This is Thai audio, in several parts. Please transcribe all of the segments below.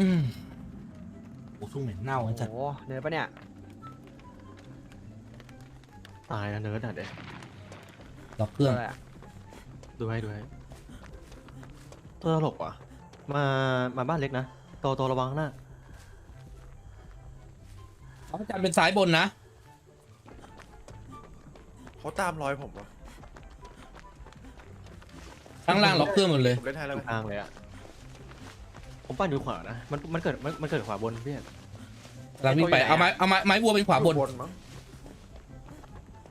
อืมโอ้สู้เหม็นเน่าโอ้ไอ้จัดโหเนินปะเนี่ย ตายนะเนิร์ดอะเด็กล็อกเครื่อง อะไรอะดูให้ดูให้ตัวตลกว่ะ มามาบ้านเล็กนะโตโตระวังข้างหน้าเขาจะเป็นสายบนนะ เขาตามรอยผมวะข้างล่างล็อกเครื่องหมดเลย ผมเล่นไทยตแล้รวงกลางเลยอะ ผมปั้นอยู่ขวานะ มันมันเกิดมันมันเกิดขวาบนพี่อะเราวิ่งไปเอาไม้เอาไม้ไม้วัวเป็นขวาบนบนมั้ง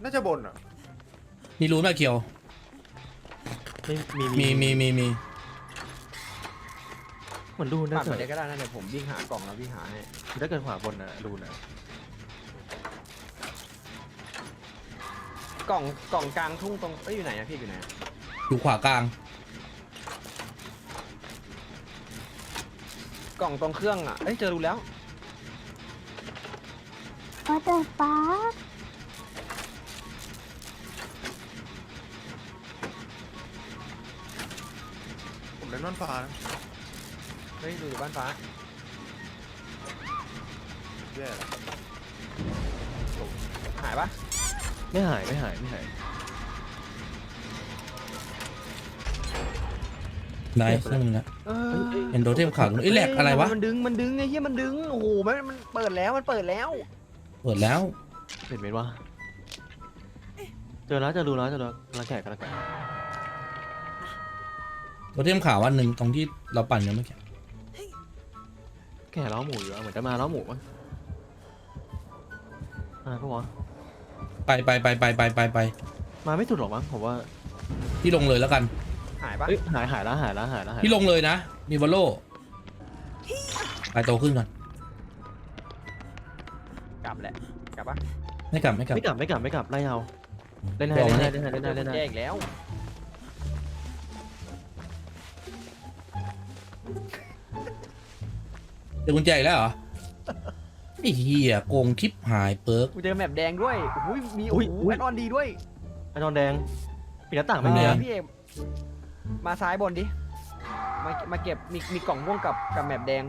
น่าจะบนอะมีรู้ไหมเคียว ไม่มีมีมีมีมีเหมือนดูนะปั่นเกิไปดเลยก็ได้นะเดี๋ยวผมวิ่งหากล่องแล้ววิ่งหาให้ถ้าเกิดขวาบนนะดูนะกล่องกล่องกลางทุ่งตรงเอ้ยอยู่ไหนอะพี่อยู่ไหนอะอยู่ขวากลาง ล่องตรงเครื่องอะเอ้ยเจอรูแล้ว What the fuck ผมเล่นนอนฟ้านะเฮ้ยดูอยู่บ้านฟ้าแย่ละหายปะไม่หายไม่หายไม่หาย ได้เครื่องนึงนะ เออเห็นโดเทมขาวตรงนี้เอ้ยแหลกอะไรวะ มันดึง มันดึงไอ้เหี้ย มันดึง โอ้โหมันมันเปิดแล้ว มันเปิดแล้ว เปิดแล้ว เห็นไหมวะเจอแล้วเจอรูแล้วเจอแล้วกำลังแก่กำลังแก่โดเทมขาววันหนึ่งตรงที่เราปั่นกันเมื่อกี้ แก่ล้อหมูอยู่อะเหมือนจะมาล้อหมูมั้งอ่าปะวะไปไปไปไปไปไปไป มาไม่สุดหรอกมั้งผมว่า พี่ลงเลยแล้วกัน หายปะเอ้ยหายหายแล้วหายแล้วหายแล้วหายพี่ลงเลยนะ มีวอลโล่ไปโตขึ้นก่อนกลับแหละกลับปะไม่กลับไม่กลับไม่กลับไม่กลับไม่กลับไล่เอาเล่นให้บอกเล่นมาให้เนี่ยเล่นให้เล่นให้เล่นแยให้กแล้วเดี๋ยวกุญแจอีกแล้วเหรอไอ้เหี้ยโกงคลิปหายเปิร์กกูเจอแมปแดงด้วยอุ้ยมีโอ้โหแอดออนดีด้วยไอ้นอนแดงปิดหน้าต่างไม่ไม่มีมีเอออะพี่เอก มาซ้ายบนดิ มามาเก็บมีมีกล่องม่วงกับกับแมปแดง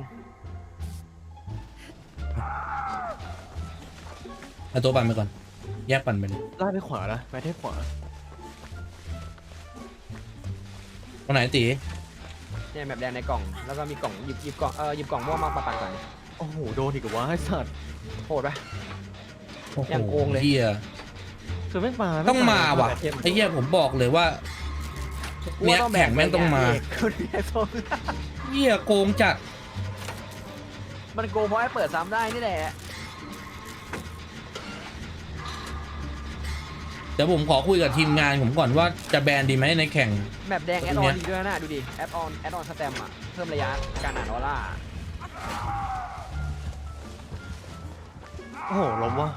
เอาตัวปั่นไปก่อน แยกปั่นไปเลยไล่ไปขวานะไปเทพขวาตรงไหนตีเนี่ยแมปแดงในกล่อง แล้วก็มีกล่องหยิบหยิบกล่องเออหยิบกล่องม่วงมาปั่นก่อนโอ้โหโดนอีกเหรอวะไอ้สัตว์โหดปะโอ้โหยังโกงเลยเหี้ยคือไม่มาต้องมาว่ะไอ้เหี้ยผมบอกเลยว่า เนี่ยแข่งแม่งต้องมา คุณพี่เอกส่งเหี้ยโกงจัด มันโกงเพราะให้เปิดซ้ำได้นี่แหละเดี๋ยวผมขอคุยกับทีมงานผมก่อนว่าจะแบนดีไหมในแข่ง แมปแดงแอดออนดีด้วยนะ ดูดิ แอดออนแอดออนสแตมอะ เพิ่มระยะการอ่านออร่า โอ้โหล้มว่ะ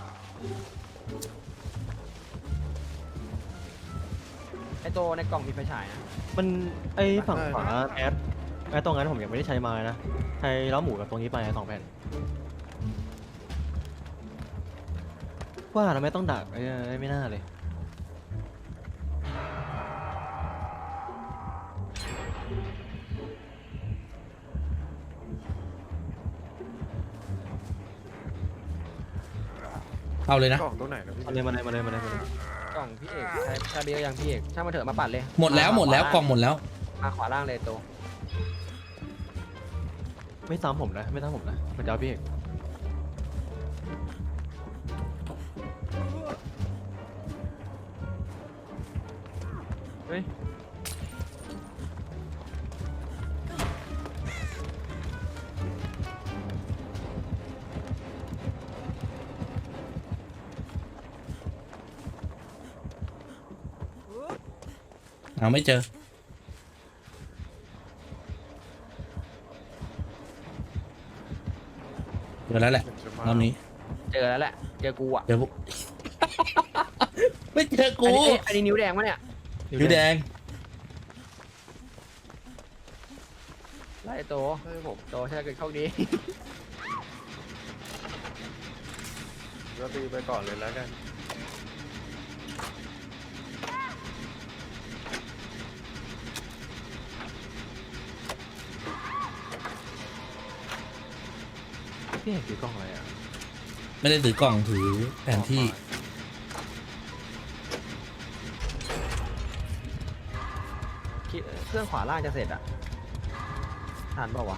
ไอตัวในกล่องมีไฟฉายนะมันไอ้ฝั่งขวาแอดแอดตรงนั้นผมยังไม่ได้ใช้มานะใช้ล้อหมูกับตรงนี้ไปสองแผ่นว่าแล้วไม่ต้องดักไอ้ไอ้ไม่น่าเลยเอาเลยนะกล่องตรงไหนนะพี่มาเลยมาเลยมาเลยมาเลยมาเลยก ล่องพี่เอกใช้ใช้เบลยังพี่เอกช่างมาเถอะมาปัดเลยหมดแล้วหมดแล้วกล่องหมดแล้ว มาขวาล่างเลยโตไม่ซ้ำผมนะ ไม่ซ้ำผมนะมันจะเอาพี่เอกเฮ้ย เอาไม่เจอ เจอแล้วแหละเดี๋ยวมารอบนี้ เจอแล้วแหละ เจอกูอะ เจอพวก ไม่เจอกู อันนี้เอ๊ะอันนี้นิ้วแดงมะเนี่ยอยู่แดง ไล่โตใช่ผมโตใช่เกิดโชคดี ก็ตีไปก่อนเลยแล้วกัน พี่เอกถือกล้องอะไรอะไม่ได้ถือกล่องถือแผนที่คิดเครื่องขวาล่างจะเสร็จอะทันเปล่าวะ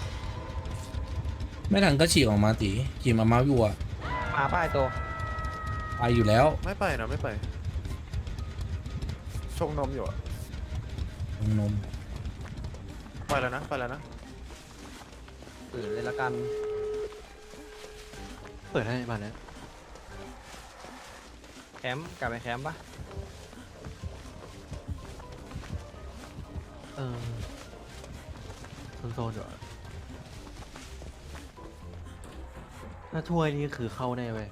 ไม่ทันก็ฉีกออกมาตีฉีกมาเมาส์อยู่อะมาป้ายโตไปอยู่แล้วไม่ไปนะไม่ไป ชงนมอยู่อะนมไปแล้วนะ ไปแล้วนะตื่นเลยละกัน เปิดให้มาแล้วแคมป์กลับไปแคมป์ปะเออโซนๆอยู่อะถ้าถ้วยนี่คือเข้าแน่เว้ย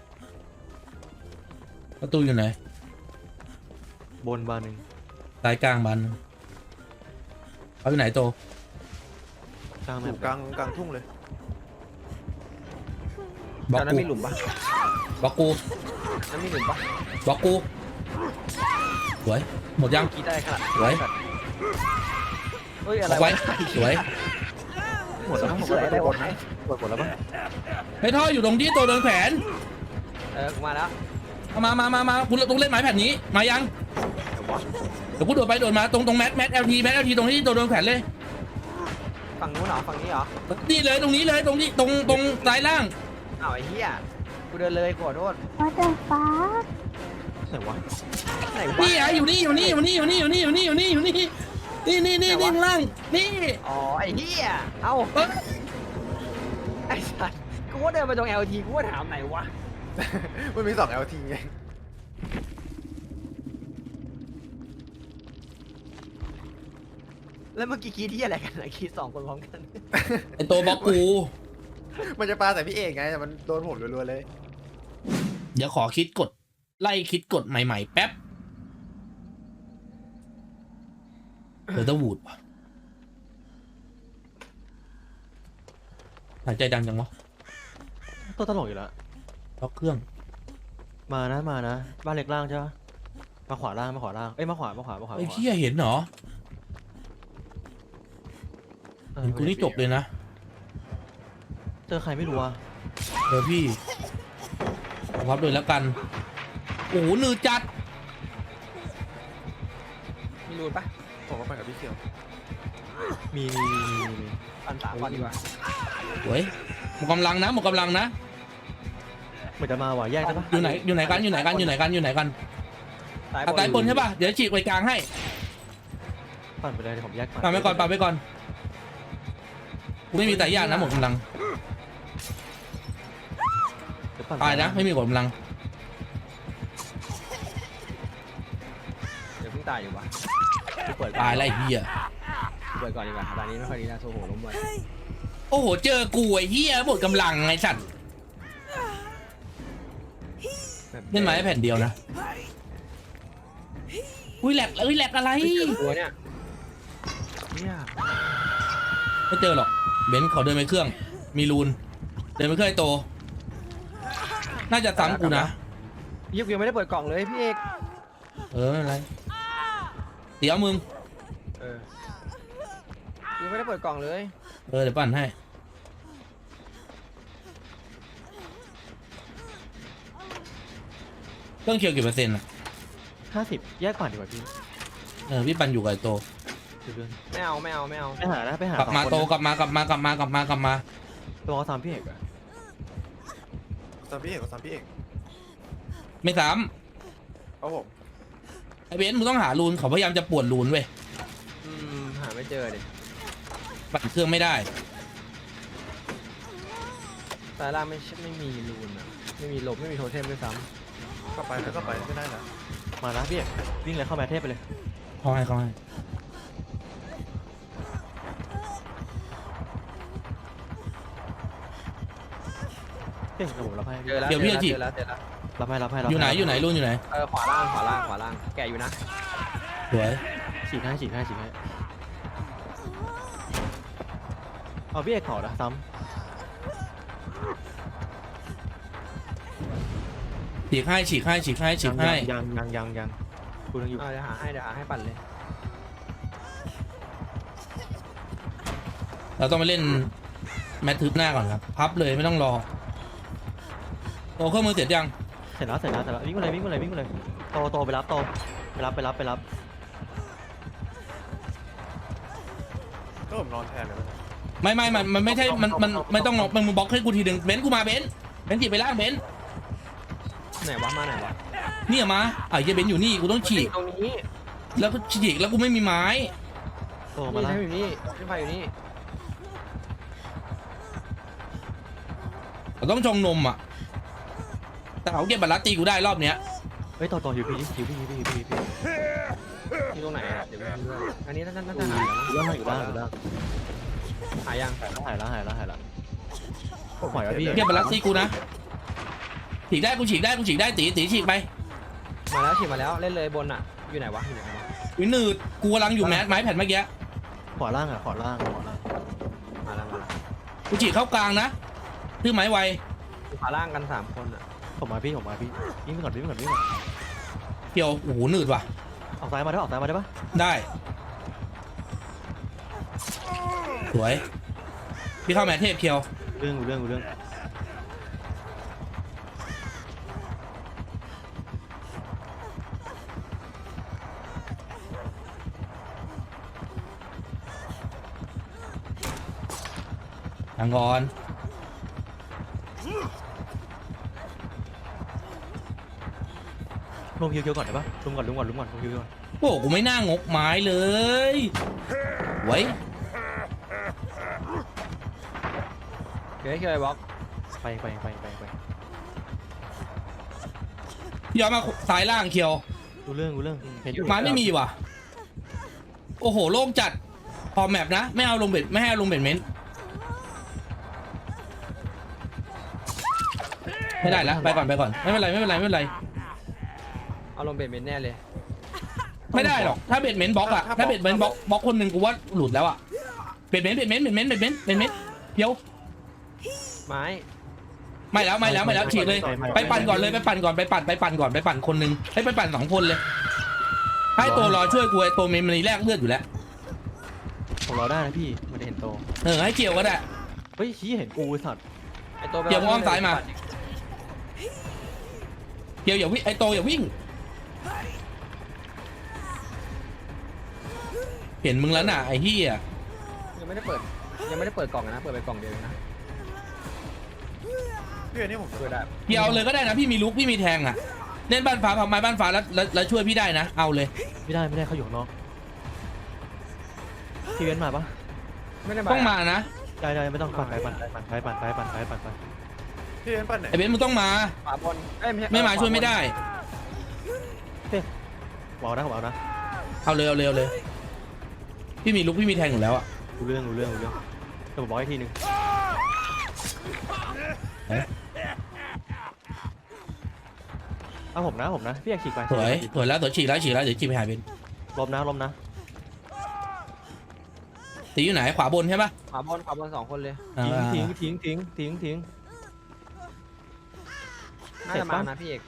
ประตูอยู่ไหนบนบานหนึ่งสายกลางบันเขาอยู่ไหนโตกลางอแมยู่ปกลางกลางทุ่งเลย บล็อกตอนนั้นกูมีหลุมปะบล็อกกูนั้นมีหลุมปะบล็อกกูสวยหมดยังคิดได้ขนาดสวยเฮ้ย อะบไรล็อกไว้วะสวยหมดแล้วมั้งหมดสวยแล้วอะไรวะหมดหมดแล้วปะไอ้ท่ออยู่ตรงที่ตัวโดนแขวนเออกูมาแล้วเอามามามามาคุณต้องเล่นไม้แผ่นนี้มายังเดี๋ยวกูโดดไปโดดมาตรงตรงแมทแมทเอลทีแมทเอลทีตรงที่ตัวโดนแขวนเลย ฝั่งนู้นเหรอฝั่งนี้เหรอนี่เลยตรงนี้เลยตรงนี้ตรงตรงซ้ายล่าง อ้าไอ้เหี้ยกูเดินเลยขอโทษมาเจอฟ้าไหนวะไหนวะ นี่อยู่นี่อยู่นี่อยู่นี่อยู่นี่อยู่นี่อยู่นี่อยู่นี่อยู่นี่นี่นี่นี่นี่ข้างล่างนี่อ๋อไอ้เหี้ยเอ้าไอ้สัสกูว่าเดินไปตรง LT กูว่าถามไหนวะ มันมีสอง LT ไงแล้วเมื่อกี้คิที่อะไรกันไนะคีสองคนพร้อมกัน ไอตัวบล็อกกู มันจะปาใส่พี่เอกไงแต่มันโดนผมรัวๆเลย เดี๋ยวขอคิดกด ไล่คิดกดใหม่ๆ แป๊บเดี๋ยวต้องวูดว่ะหายใจดังจังวะตัวตลกอยู่แล้วล็อกเครื่อง มานะมานะ บ้านเล็กล่างใช่ปะมาขวาล่างมาขวาล่างเอ้ยมาขวามาขวามาขวาไอ้มาขวาเหี้ยเห็นเหรอ เออเห็นกูนี่จบเลยนะ เจอใครไม่รู้อะเดี๋ยวพี่วัดเลยแล้วกัน โอ้โหหนืดจัด มีรูนปะผมก็ไปกับพี่เขียวมีมีมีมีมีปันสามก่อนดีกว่าสวยหมดกำลังนะหมดกำลังนะ เหมือนจะมาว่ะแยกได้ปะอยู่ไหน อยู่ไหนกัน อยู่ไหนกัน อยู่ไหนกัน อยู่ไหนกันสายอะสายบนใช่ป่ะ เดี๋ยวฉีกไปกลางให้ปั่นไปเลยเดี๋ยวผมแยกปัดไปก่อนปัดไปก่อนกูไม่มีแต่ยากนะหมดกำลัง เดี๋วปั่ตายนะ ไม่มีหมดกำลังเดี๋ยวเพิ่งตายอยู่ปะกูเปิดก่อนตายไล่เฮียกูเปิดก่อนดีกว่าตอนนี้ไม่ค่อยดีนะโซโหล้มไปโอ้โห เจอกูไอ้เฮียหมดกำลังไงสัตว์เล่นไม้แผ่นเดียวนะอุ้ยแหลกเอ้ยแหลกอะไร ตัวเนี่ยเนี่ยไม่เจอหรอกเบนซ์เขาเดินไปเครื่อง มีรูน เดินไปเครื่องไอ้โต น่าจะซ้ำกูนะยิบยังไม่ได้เปิดกล่องเลยพี่เอกเออไม่เป็นไรเดี๋ยวมึงเออยังไม่ได้เปิดกล่องเลยเออเดี๋ยวปั่นให้เครื่องเคียวกี่เปอร์เซ็นต์อะห้าสิบแยกปั่นดีกว่าพี่เออพี่ปั่นอยู่กับไอ้โตเดี๋ยวเดินไม่เอาไม่เอาไม่เอาไปหานะไปหากลับมาสองคนโตนะกลับมากลับมากลับมากลับมากลับมา ตัวเอาสามพี่เอกอะ ตามพี่เอกก็ตามพี่เอกไม่ซ้เอาผมำไอเบนซ์มึงต้องหารูนเขาพยายามจะปวดรูนเว้ยอืมหาไม่เจอดิปั่นเครื่องไม่ได้สายล่างไม่ใช่ไม่มีรูนอะไม่มีลบไม่มีโทเทมด้วยซ้ก็ไปแล้วก็ไปไม่ได้นะมานะพี่เอกวิ่งเลยเข้าแมทเทพไปเลย เขาให้เขาให้ เอกเดี๋ยวผมรับให้ำเจอแล้วเจอแล้วเจอแล้วเจอแล้วรับให้รับให้รับอยู่ไหนให้อยู่ไหนรูนอยู่ไหนเออขวาล่างขวาล่างขวาล่างแกะอยู่นะสวยฉีกให้ฉีกให้ฉีกให้เอาพี่เอกขอนะซ้ฉีกให้ฉีกให้ฉีกให้ำฉีกให้ยังยังยังยังกูยังอยู่เอาเดี๋ยวหาให้เดี๋ยวหาให้ปั่นเลยเราต้องไปเล่นแมททึบหน้าก่อนครับพับเลยไม่ต้องรอ โตเครื่องมือเสร็จยังเสร็จแล้วเสร็จแล้วเสร็จแล้ววิ่งมาเลยวิ่งมาเลยวิ่งมาเลยโตโตไปรับโตไปรับไปรับไปรับก็ผมนอนแทนเลยไหมไม่ไม่มันมันไม่ใช่มันมันไม่ต้องมันมึงบล็อกให้กูทีหนึ่งเบนซ์กูมาเบนซ์เบนซ์จีบไปล่างเบนซ์ไหนวะมาไหนวะเนี่ยมาอะเหี้ยเบนซ์อยู่นี่กูต้องฉีกตรงนี้แล้วก็ฉีกแล้วกูไม่มีไม้ โตมานี่แล้วใช่อยู่นี่ขึ้นไฟอยู่นี่เราต้องชงนมอะ แต่เขาเก็บบัตรลัดตีกูได้รอบเนี้ยเฮ้ยโตโตหิวพี่หิวพี่หิวพี่หิวพี่หิวพี่ที่ตรงไหนอะเดี๋ยวไปดูด้วยอันนี้น่าจะน่าจะหายแล้วมั้งอยู่ล่างอยู่ล่างอยู่ล่างหายยังหายแล้วหายแล้วหายแล้วหายแล้วปล่อยไว้พี่เก็บบัตรลัดตีกูนะฉีกได้กูฉีกได้กูฉีกได้ตีตีฉีกไปมาแล้วฉีดมาแล้วเล่นเลยบนอะอยู่ไหนวะอยู่ไหนวะวินืดกูกำลังอยู่แมสไม้แผ่นเมื่อกี้ขวาล่างอะขวาล่างขวาล่างมาแล้วมาแล้วกูฉีกเข้ากลางนะซื้อไม้ไวอยู่ขาล่างกันสามคนอะ ผมมาพี่ผมมาพี่วิ่งไปก่อนวิ่งไปก่อนวิ่งไปก่อนเกี่ยวโอ้โหหนืดว่ะ ออกซ้ายมาได้ปะออกซ้ายมาได้ปะได้ สวย พี่เข้าแมทเทพเคียว เรื่องเรื่องเรื่องทางก่อน ลงเคียวๆก่อนได้ปะลงก่อนลงก่อนลงก่อนลงเคียวๆก่อนโอ้กูไม่น่างกไม้เลยไว้เดี๋ยวให้เคยบล็อกไปไปไปไปไปย้อนมาซ้ายล่างเคียวดูเรื่องดูเรื่องเห็นอยู่ไม้ไม่มีว่ะ โอ้โหโล่งจัดพอแมปนะ ไม่เอาลงเบ็ดไม่ให้เอาลงเบ็ดเม้นท์ไม่ได้ละไปก่อนไปก่อนไม่เป็นไรไม่เป็นไรไม่เป็นไร เอาลงเบนเบนแน่เลย ไม่ได้หรอก ถ้าเบ็ดเม้นท์บล็อกอะถ้าเบ็ดเม้นท์บล็อกบล็อกคนหนึ่งกูว่าหลุดแล้วอะเบ็ดเม้นท์เบ็ดเม้นท์เบ็ดเม้นท์เบ็ดเม้นท์เบ็ดเม้นท์เพียวไม้ไม่แล้วไม่แล้วไม่แล้วฉีกเลย ไปปั่นก่อนเลยไปปั่นก่อนไปปั่นไปปั่นก่อนไปปั่นคนหนึ่งให้ไปปั่นสองคนเลย ให้ตัวรอช่วยกูไอ้ตัวเมนมันแรกเลือดอยู่แล้ว ผมรอได้นะพี่ไมันเห็นโต เออให้เกี่ยวก็ได้ เฮ้ยชี้เห็นกูไอ้สัตว์ไอตัวไปเดี๋ยวอ้อมซ้ายมา เกี่ยวอย่าวิ่งไอ้โตอย่าวิ่ง เห็นมึงแล้วน่ะไอ้เฮียยังไม่ได้เปิด ยังไม่ได้เปิดกล่องนะเปิดไปกล่องเดียวเองนะพี่อันนี้ผมเปิดได้พี่เอาเลยก็ได้นะพี่มีลุกพี่มีแทงอะเล่นบ้านฟ้าพับไม้บ้านฟ้าแล้วแล้วแล้วช่วยพี่ได้นะเอาเลยไม่ได้ไม่ได้เขาอยู่ข้างนอกพี่เว้นมาปะไม่ได้ต้องมานะได้ได้ไม่ต้องปั่นไปปั่นไปปั่นไปปั่นไปปั่นไปปั่นไปพี่เอ็นปั้นไหนไอ้เบนซ์มึงต้องมา ขวาบนเอ้ยไม่ใช่ไม่มาช่วยไม่ได้บอกนะผมเอานะเอาเลยเอาเลยเอาเลย พี่มีลุกพี่มีแทงอยู่แล้วอะรู้เรื่องรู้เรื่องรู้เรื่องเดี๋ยวผมบอกให้ทีนึงเอ๊ะเอาผมนะผมนะพี่อยากฉีกไปสวยสวยแล้วสวยฉีกแล้วฉีกแล้วเดี๋ยวฉีกไปหาเบนซ์ลมนะลมนะตีอยู่ไหนขวาบนใช่ปะขวาบนขวาบนสองคนเลยอ่าทิ้งทิ้งทิ้งทิ้งทิ้งทิ้ง น่าจะมานะพี่เอก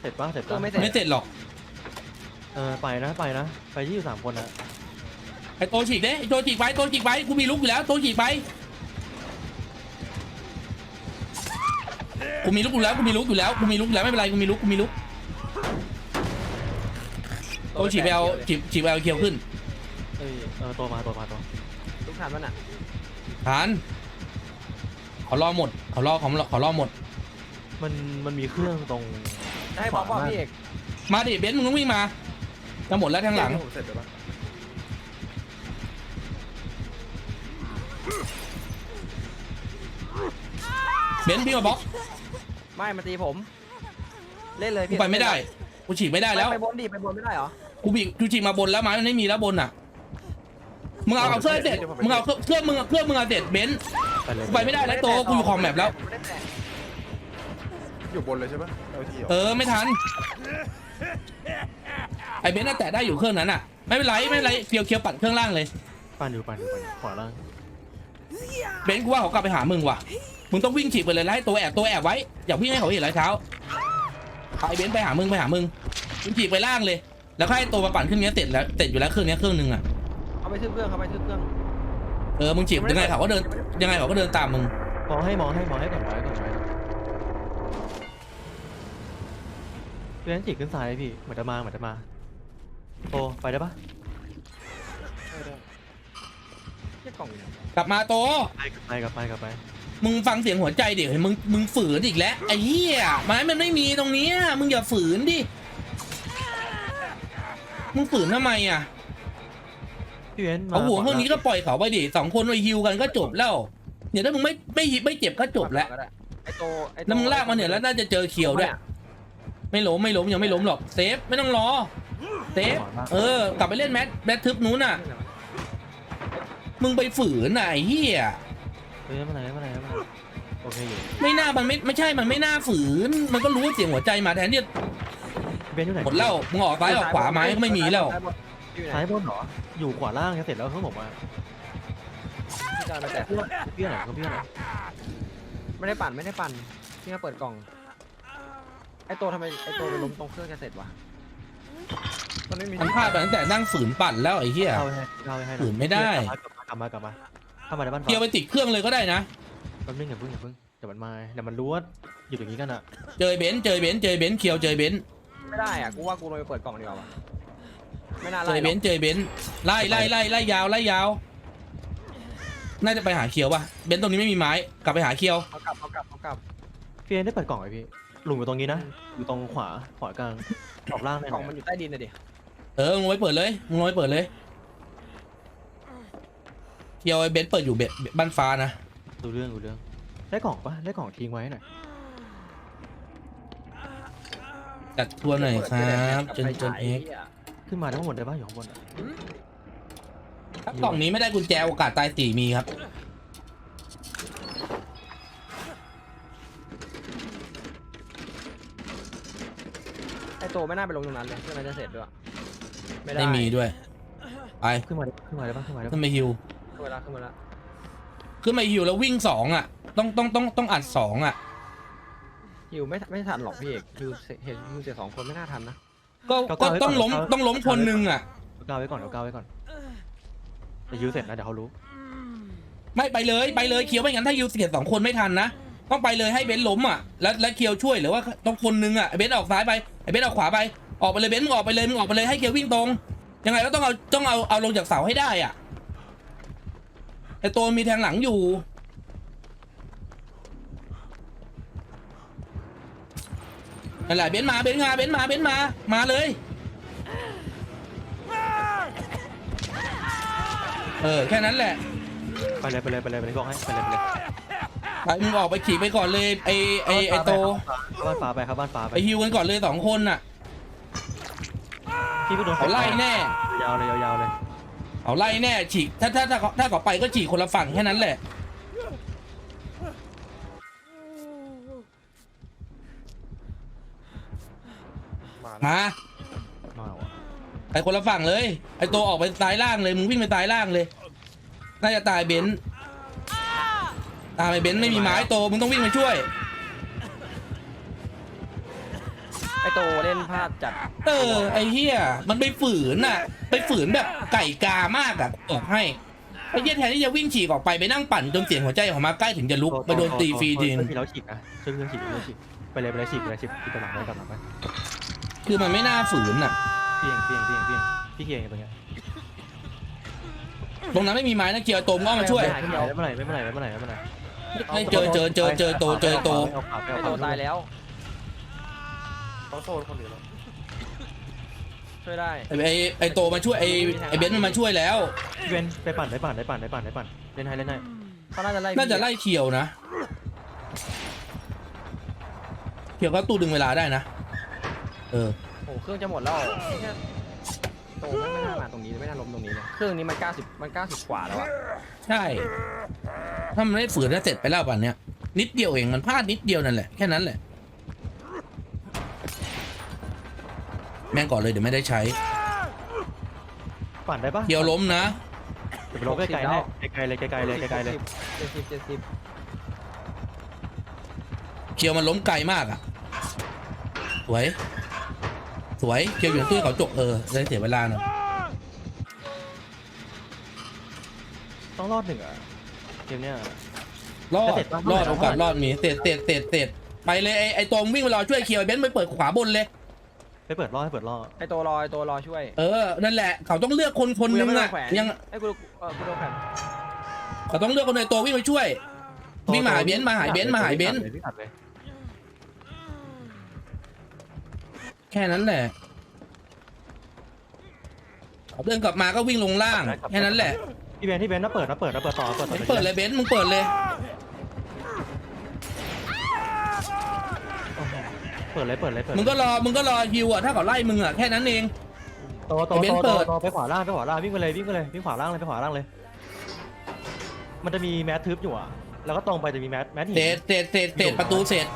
เสร็จปะเสร็จเออปะไม่เสร็จ ไม่เสร็จหรอกเออไปนะไปนะ ไปที่อยู่สามคนนะ ไอ้โตฉีกเด้ไอ้โตฉีกไปโตฉีกไปกูมีลุกอยู่แล้วโตฉีกไปกูมีลุกอยู่แล้วกูมีลุกอยู่แล้วกูมีลุกอยู่แล้วไม่เป็นไรกูมีลุกกูมีลุกโตฉีกไปเอาฉีกฉีกไปเอาเคียวขึ้นเอ้ยเออตัวมาตัวมาตัวลูกทานมันอะฐานขอรอหมดขอรอขอรอขอรอหมด มันมันมีเครื่องตรงจะให้บล็อกเปล่าพี่เอกมาดิเบนซ์มึงต้องวิ่งมาจะหมดแล้วทางหลังผมเสร็จไปปะ เบนซ์พี่มาบล็อกไม่มาตีผม เล่นเลยกูพี่ไปไม่ได้กูฉีกไม่ได้แล้วไปบนดิไปบนไม่ได้เหรอกูบีกูฉีกมาบนแล้วไม้มันไม่มีแล้วบนอะมึงเอาเอาเครื่องให้เสร็จมึงเอาเครื่องเครื่องมึงเอาเครื่องมึงเอาเสร็จเบนซ์ไปเลยกูไปไม่ได้แล้วโตกูอยู่คอมแมปแล้วไม่ได้แตะอยู่บนเลยใช่ปะเอาทีเหรอเออไม่ทันไอเบนซ์น่ะแตะได้อยู่เครื่องนั้นอะ ไม่เป็นไรไม่เป็นไรเคียวเคียวปัดเครื่องล่างเลย ปั่นอยู่ปั่นอยู่ปั่นอยู่ขวาล่าง เบนซ์กูว่าเขากลับไปหามึงว่ะ มึงต้องวิ่งฉีกไปเลยแล้วให้ตัวแอบตัวแอบไว้ อย่าวิ่งให้เขาเห็นรอยเท้าไอเบนซ์ไปหามึงไปหามึงมึงฉีกไปล่างเลย แล้วก็ให้ตัวมาปั่นเครื่องนี้เสร็จแล้วเสร็จอยู่แล้วเครื่องนี้เครื่องหนึงอะเขาไปทึบเครื่องเขาไปทึบเครื่อง เออ มึงฉีกยังไงเขาก็เดินยังไงเขาก็เดินตามมึง มองให้มองให้มองให้ก่อนไว้ก่อนไว้พี่เบนซ์จีกขึ้นซ้ายพี่ เหมือนจะมาเหมือนจะมาโตไปได้ปะ เชี่ย กล่องอยู่ไหนกลับมาโต ไปกลับไปกลับไปมึงฟังเสียงหัวใจดิมึงมึงฝืนอีกแล้วไอ้เหี้ยไม้มันไม่มีตรงเนี้ยมึงอย่าฝืนดิ มึงฝืนทำไมอะพี่เบนซ์มาเอาหัวพวกนี้ก็ปล่อยเขาไปดิสองคนไปฮิวกันก็จบแล้วเนี่ยถ้ามึงไม่ไม่ไม่เจ็บก็จบแล้วก็ได้ไอโตไอโตแล้วมึงลากมาเนี่ยแล้วน่าจะเจอเขียวด้วย ไม่ล้มไม่ล้มยังไม่ล้มหรอกเซฟไม่ต้องรอเซฟเออกลับไปเล่นแมทแมททึบนู้นน่ะ มึงไปฝืนน่ะไอ้เหี้ยเฮ้ยไม่เป็นไรไม่เป็นไรไม่เป็นไรโอเคอยู่ไม่น่ามันไม่ไม่ใช่มันไม่น่าฝืน มันก็รู้ว่าเสียงหัวใจมาแทนที่จะพี่เบนซ์อยู่ไหนหมดแล้วมึงออกซ้ายออกขวาไหมก็ไม่มีแล้วอยู่ไหนซ้ายบนเหรออยู่ขวาล่างจะเสร็จแล้วเขาบอกว่าพี่จอยมาแตะพี่พี่ไหนก็พี่ไหนไม่ได้ปั่นไม่ได้ปั่นพี่มาเปิดกล่องไอโตทำไมไอโตไปล้มตรงเครื่องจะเสร็จวะมันไม่มีมันพลาดไปตั้งแต่นั่งฝืนปั่นแล้วไอ้เหี้ยเข้าไปให้เข้าไปให้หน่อยฝืนไม่ได้ก ลับมากลับมากลับมาเข้ามาในบ้านฟ้าเกียวไปติดเครื่องเลยก็ได้นะ แป๊บนึงอย่าเพิ่งอย่าเพิ่งเดี๋ยวมันมาเดี๋ยวมันรู้ว่าอยู่อย่างนี้กันอะเจอเบนซ์เจอเบนซ์เจอเบนซ์เคียวเจอเบนซ์ไม่ได้อะกูว่ากูลงไปเปิดกล่องดีกว่าวะไม่น่าเจไล่อหรเบอกนซ์เจอเบนซ์ไล่ไล่ไล่ไล่ยาวไล่ยาว น่าจะไปหาเคียวป่ะเบนซ์ตรงนี้ไม่มีไม้กลับไปหาเคียวเขากลับเขากลับเขากลับพี่เอ็นได้เปิดกล่องไหมพี่หลุมอยู่ตรงนี้นะอยู่ตรงขวาขวากลางออกล่างได้กล่องมันอยู่ใต้ดินนะดิเออมึงลงไปเปิดเลยมึงลงไปเปิดเลย เคียวไอ้เบนซ์เปิดอยู่เบนบ้านฟ้านะ ดูเรื่องดูเรื่อง ได้กล่องปะได้กล่องทิ้งไว้หน่อย จัดทัวร์หน่อยครับจนจนเอ็กขึ้นมาได้ข้างบนได้ปะอยู่ข้างบนอะถ้ากล่องนี้ไม่ได้กุญแจโอกาสตายสี่มีครับ ไอโตไม่น่าไปลงตรงนั้นเลยเพื่อนมันจะเสร็จด้วย ไม่ได้ ไม่มีด้วย ไปขึ้นมาได้ขึ้นมาได้ปะขึ้นมาได้ขึ้นไปฮิว มาแล้วขึ้นมาแล้วขึ้นไปฮิวแล้ววิ่งสองอะ ต้องต้องต้องต้องอัดสองอะ ฮิวไม่ไม่ทันหรอกพี่เอกฮิวเสียเห็นฮิวเสียสองคนไม่น่าทันนะ ก็ก็ต้องล้มต้องล้มคนหนึงอะ เอาก้าวไว้ก่อนเอาก้าวไว้ก่อนจะยื้อเสร็จนะเดี๋ยวเขารู้ไม่ไปเลยไปเลยเคียวไม่งั้นถ้าฮิวเสียสองคนไม่ทันนะต้องไปเลยให้เบนซ์ล้มอะแล้วแล้วเคียวช่วยหรือว่าต้องคนหนึงอะไอ้เบนซ์ออกซ้ายไปไอ้เบนซ์ออกขวาไปออกไปเลยเบนซ์มึงออกไปเลยมึงออกไปเลยให้เคียววิ่งตรงยังไงก็ต้องเอาต้องเอาเอาลงจากเสาให้ได้อะ ไอ้ตัวมีแทงหลังอยู่ นั่นแหละเบนซ์มาเบนซ์มาเบนซ์มาเบนซ์มา มาเลย เออ แค่นั้นแหละ ไปเลยไปเลยไปเลยไปเลยบอกให้ไปเลยไปเลยไปมึงออกไปขี่ไปก่อนเลยไอไอไอโตบ้านฟ้าไปครับบ้านฟ้าไปไปฮิวกันก่อนเลยสองคนน่ะพี่ก็โดนเขาไล่แน่ ยาวเลยยาวๆเลย เขาไล่แน่ฉีกถ้าถ้าถ้าเขาถ้าเขาไปก็ฉีกคนละฝั่งแค่นั้นแหละ มาแล้วมามาว่ะไปคนละฝั่งเลย ไอโตออกไปตายล่างเลย มึงวิ่งไปตายล่างเลย น่าจะตายเบนซ์ตายไปเบนซ์ไม่มีไม้โตมึงต้องวิ่งไปช่วย ไอโตเล่นพลาดจัดเออไอเฮียมันไปฝืนน่ะ ไปฝืนแบบไก่กามากอะบอกให้ไอเฮียแทนที่จะวิ่งฉีกออกไปไปนั่งปั่นจนเสียงหัวใจออกมาใกล้ถึงจะลุกไปโดนตีฟรีจริง ช่วยพี่แล้วฉีกนะช่วยพี่แล้วฉีกช่วยพี่แล้วฉีกไปเลยไปเลยฉีกไปเลยฉีกพี่กำลังไปกำลังไปคือมันไม่น่าฝืนอะพี่เองพี่เองพี่เองพี่เองพี่เคียงตรงเนี้ยตรงนั้นไม่มีไม้นะเกียร์โตมงก็มาช่วย ไม่เป็นไรไม่เป็นไรไม่เป็นไรไม่เป็นไรไม่เจอเจอเจอเจอโตเจอโตเอาขวาไปไอเอาขโตวาตายแล้วเขาโซนคนเดียวแล้วช่วยได้ไอไอไอโตมาช่วยไอไอเบนซ์มันมาช่วยแล้ว พี่เบนไปปั่นไปปั่นไปปั่นไปปั่นไปปั่นเล่นให้เล่นให้เขาน่าจะไล่น่าจะไล่เขียวนะเขียวก็ตู้ดึงเวลาได้นะ เออ โอ้เครื่องจะหมดแล้วเนี่ยโตไม่ไม่น่ามาตรงนี้ไม่น่าล้มตรงนี้เลยเครื่องนี้มัน 90 มัน 90 กว่าแล้วอะใช่ ถ้ามันไม่ฝืนจะเสร็จไปแล้วป่านเนี้ยนิดเดียวเองมันพลาดนิดเดียวนั่นแหละแค่นั้นแหละ แม่งก่อนเลยเดี๋ยวไม่ได้ใช้ ปั่นได้ปะเขียวล้มนะ เดี๋ยวไปลงใกล้ๆให้ไกลๆเลยไกลๆเลยไกลๆเลยเจ็ดสิบเจ็ดสิบเขียวมันล้มไกลมากอะ สวย สวยเขียวอยู่ในตู้เขาจกเออได้เสียเวลาหน่อยต้องรอดหนึ่งอะเกมเนี้ย รอดเสร็จปะรอดโอกาสรอดมีเตะเตะเตะเตะไปเลยไอไอตรงวิ่งไปรอช่วยเขียวไอ้เบนซ์ไปเปิดขวาบนเลย ไปเปิดล่อให้เปิดล่อไอตัวรอไอตัวรอช่วยเออ นั่นแหละ เขาต้องเลือกคนคนหนึงกูยังไม่อะโดนแขวนยังไอ้กูเออกูโดนแขวนเขาต้องเลือกคนในตัววิ่งไปช่วย วิ่งมาหาเบนซ์มาหาเบนซ์มาหาเบนซ์ วิ่งตัดเลยแค่นั้นแหละเขาเดินกลับมาก็วิ่งลงล่าง แค่นั้นแหละ พี่เบนซ์ที่เบนซ์มาเปิดมาเปิดมาเปิดต่อเปิดต่อเปิดเลยเบนซ์มึงเปิดเลย โอ้โห เปิดเลยเปิดเลยเปิดมึงก็รอ มึงก็รอฮิวอะ ถ้าเขาไล่มึงอะ แค่นั้นเอง โตโตไอ้เบนซ์โตเปิด โตไปขวาล่างไปขวาล่างวิ่งไปเลยวิ่งไปเลยวิ่งขวาล่างเลยไปขวาล่างเลย มันจะมีแมสทึบอยู่อะ แล้วก็ตรงไปจะมีแมสแมสหินเศษเศษเศษเศษประตูเศษ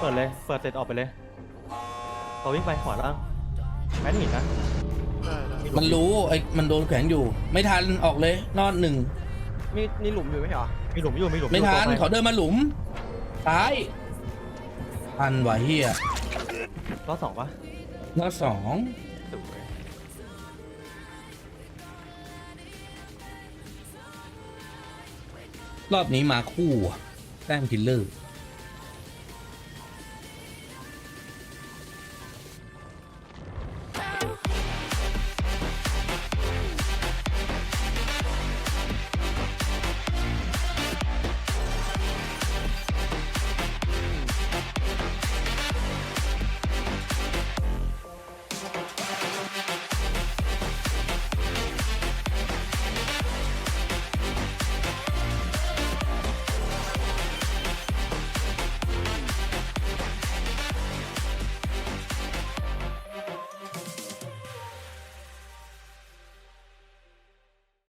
เปิดเลยเปิดเสร็จออกไปเลยต่อวิ่งไปขวาล่างแมสหินนะได้ได้มันรู้ไอ้มันโดนแขวนอยู่ ไม่ทันออกเลยนอนหนึ่ง มีนี่หลุมอยู่ไหมเหรอมีหลุมอยู่มีหลุมอยู่ไม่ทันต่อปเขาเดินมาหลุมซ้าย ทันวะเฮียรอบสองปะรอบสองสวยรอบนี้มาคู่อะแต้มคิลเลอร์